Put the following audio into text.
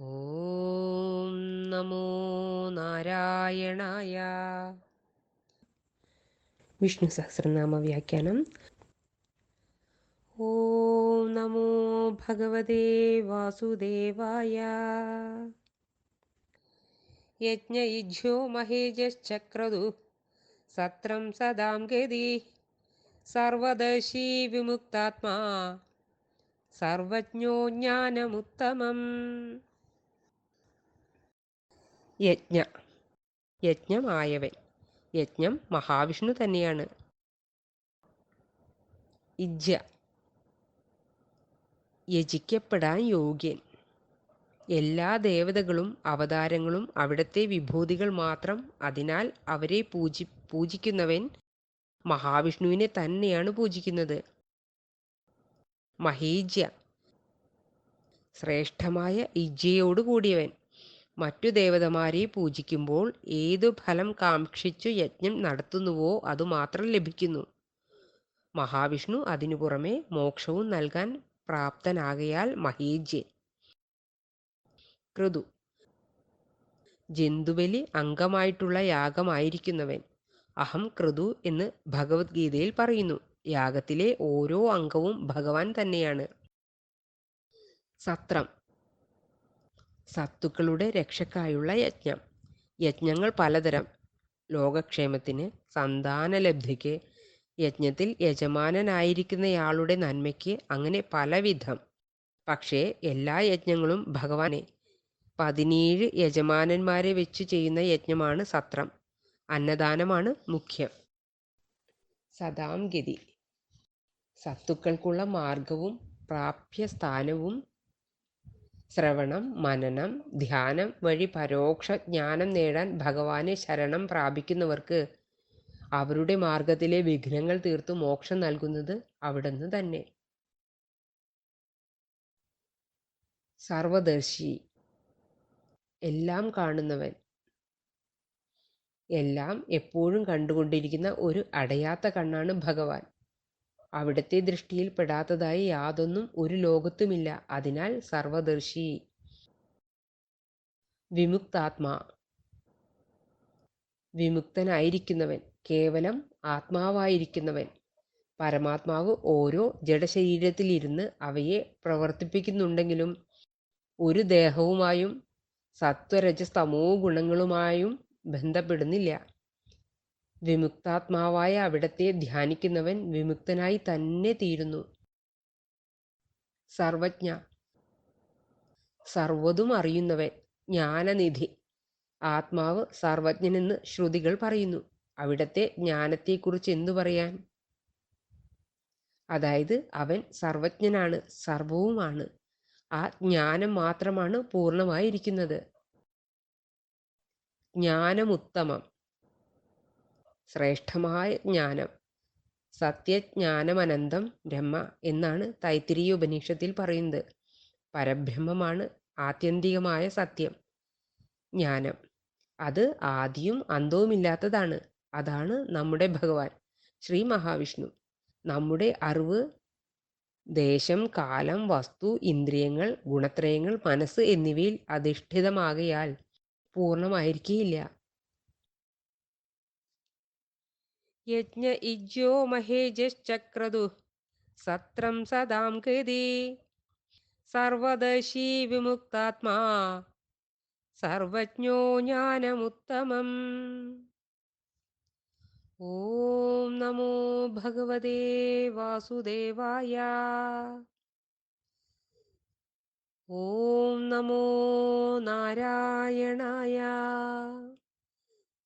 ഓം നമോ നാരായണായ. വിഷ്ണു സഹസ്രനാമ വ്യാഖ്യാനം. ഓം നമോ ഭഗവതേ വാസുദേവായ. യജ്ഞയിജ്യോ മഹേജശ്ചക്രതു സത്രം സദാം ഗതി. സർവദശീ വിമുക്താത്മാ. സർവജ്ഞോ ജ്ഞാനമുത്തമം. യജ്ഞ യജ്ഞമായവൻ. യജ്ഞം മഹാവിഷ്ണു തന്നെയാണ്. ഇജ്ജ യജിക്കപ്പെടാൻ യോഗ്യൻ. എല്ലാ ദേവതകളും അവതാരങ്ങളും അവിടത്തെ വിഭൂതികൾ മാത്രം അതിനാൽ അവരെ പൂജി പൂജിക്കുന്നവൻ മഹാവിഷ്ണുവിനെ തന്നെയാണ് പൂജിക്കുന്നത്. മഹീജ്യ ശ്രേഷ്ഠമായ ഇജ്ജയോട് കൂടിയവൻ മറ്റു ദേവതമാരെ പൂജിക്കുമ്പോൾ ഏതു ഫലം കാക്ഷിച്ചു യജ്ഞം നടത്തുന്നുവോ അതുമാത്രം ലഭിക്കുന്നു. മഹാവിഷ്ണു അതിനു പുറമെ മോക്ഷവും നൽകാൻ പ്രാപ്തനാകയാൽ മഹീജ്യൻ. ക്രതു ജന്തുബലി അംഗമായിട്ടുള്ള യാഗമായിരിക്കുന്നവൻ. അഹം ക്രതു എന്ന് ഭഗവത്ഗീതയിൽ പറയുന്നു. യാഗത്തിലെ ഓരോ അംഗവും ഭഗവാൻ തന്നെയാണ്. സത്രം. സത്തുക്കളുടെ രക്ഷക്കായുള്ള യജ്ഞം. യജ്ഞങ്ങൾ പലതരം. ലോകക്ഷേമത്തിന് സന്താനലബ്ധിക്ക് യജ്ഞത്തിൽ യജമാനനായിരിക്കുന്നയാളുടെ നന്മയ്ക്ക് അങ്ങനെ പലവിധം. പക്ഷേ എല്ലാ യജ്ഞങ്ങളും ഭഗവാനെ പതിനേഴ് യജമാനന്മാരെ വെച്ച് ചെയ്യുന്ന യജ്ഞമാണ് സത്രം. അന്നദാനമാണ് മുഖ്യം. സദാം ഗതി. സത്തുക്കൾക്കുള്ള മാർഗവും പ്രാപ്യസ്ഥാനവും ശ്രവണം മനനം ധ്യാനം വഴി പരോക്ഷ ജ്ഞാനം നേടാൻ ഭഗവാനെ ശരണം പ്രാപിക്കുന്നവർക്ക് അവരുടെ മാർഗത്തിലെ വിഘ്നങ്ങൾ തീർത്ത് മോക്ഷം നൽകുന്നത് അവിടുന്ന് തന്നെ. സർവദർശി എല്ലാം കാണുന്നവൻ എല്ലാം എപ്പോഴും കണ്ടുകൊണ്ടിരിക്കുന്ന ഒരു അടയാത്ത കണ്ണാണ് ഭഗവാൻ. അവിടുത്തെ ദൃഷ്ടിയിൽ പെടാത്തതായി യാതൊന്നും ഒരു ലോകത്തുമില്ല. അതിനാൽ സർവദർശി വിമുക്താത്മാ. വിമുക്തനായിരിക്കുന്നവൻ. കേവലം ആത്മാവായിരിക്കുന്നവൻ. പരമാത്മാവ് ഓരോ ജഡശരീരത്തിലിരുന്ന് അവയെ പ്രവർത്തിപ്പിക്കുന്നുണ്ടെങ്കിലും ഒരു ദേഹവുമായും സത്വരജസ്തമോ ഗുണങ്ങളുമായും ബന്ധപ്പെടുന്നില്ല. വിമുക്താത്മാവായ അവിടത്തെ ധ്യാനിക്കുന്നവൻ വിമുക്തനായി തന്നെ തീരുന്നു. സർവജ്ഞ സർവതും അറിയുന്നവൻ ജ്ഞാനനിധി. ആത്മാവ് സർവജ്ഞനെന്ന് ശ്രുതികൾ പറയുന്നു. അവിടത്തെ ജ്ഞാനത്തെക്കുറിച്ച് എന്തു പറയാൻ? അതായത് അവൻ സർവജ്ഞനാണ് സർവവുമാണ്. ആ ജ്ഞാനം മാത്രമാണ് പൂർണമായിരിക്കുന്നത്. ജ്ഞാനമുത്തമം. ശ്രേഷ്ഠമായ ജ്ഞാനം. സത്യജ്ഞാനമനന്തം ബ്രഹ്മ എന്നാണ് തൈത്തിരീയ ഉപനിഷത്തിൽ പറയുന്നത്. പരബ്രഹ്മമാണ് ആത്യന്തികമായ സത്യം ജ്ഞാനം. അത് ആദിയും അന്തവുമില്ലാത്തതാണ് അതാണ് നമ്മുടെ ഭഗവാൻ ശ്രീ മഹാവിഷ്ണു. നമ്മുടെ അറിവ് ദേശം കാലം വസ്തു ഇന്ദ്രിയങ്ങൾ ഗുണത്രയങ്ങൾ മനസ്സ് എന്നിവയിൽ അധിഷ്ഠിതമാകയാൽ പൂർണമായിരിക്കുകയില്ല. യജ്ഞ ഇജ്യോ മഹേജശ്ചക്രതു സത്രം സദാം കൃതി. സർവദശീ വിമുക്താത്മാ. സർവജ്ഞോ ജ്ഞാനമുത്തമം. ഓം നമോ ഭഗവതേ വാസുദേവായ. ഓം നമോ നാരായണായ.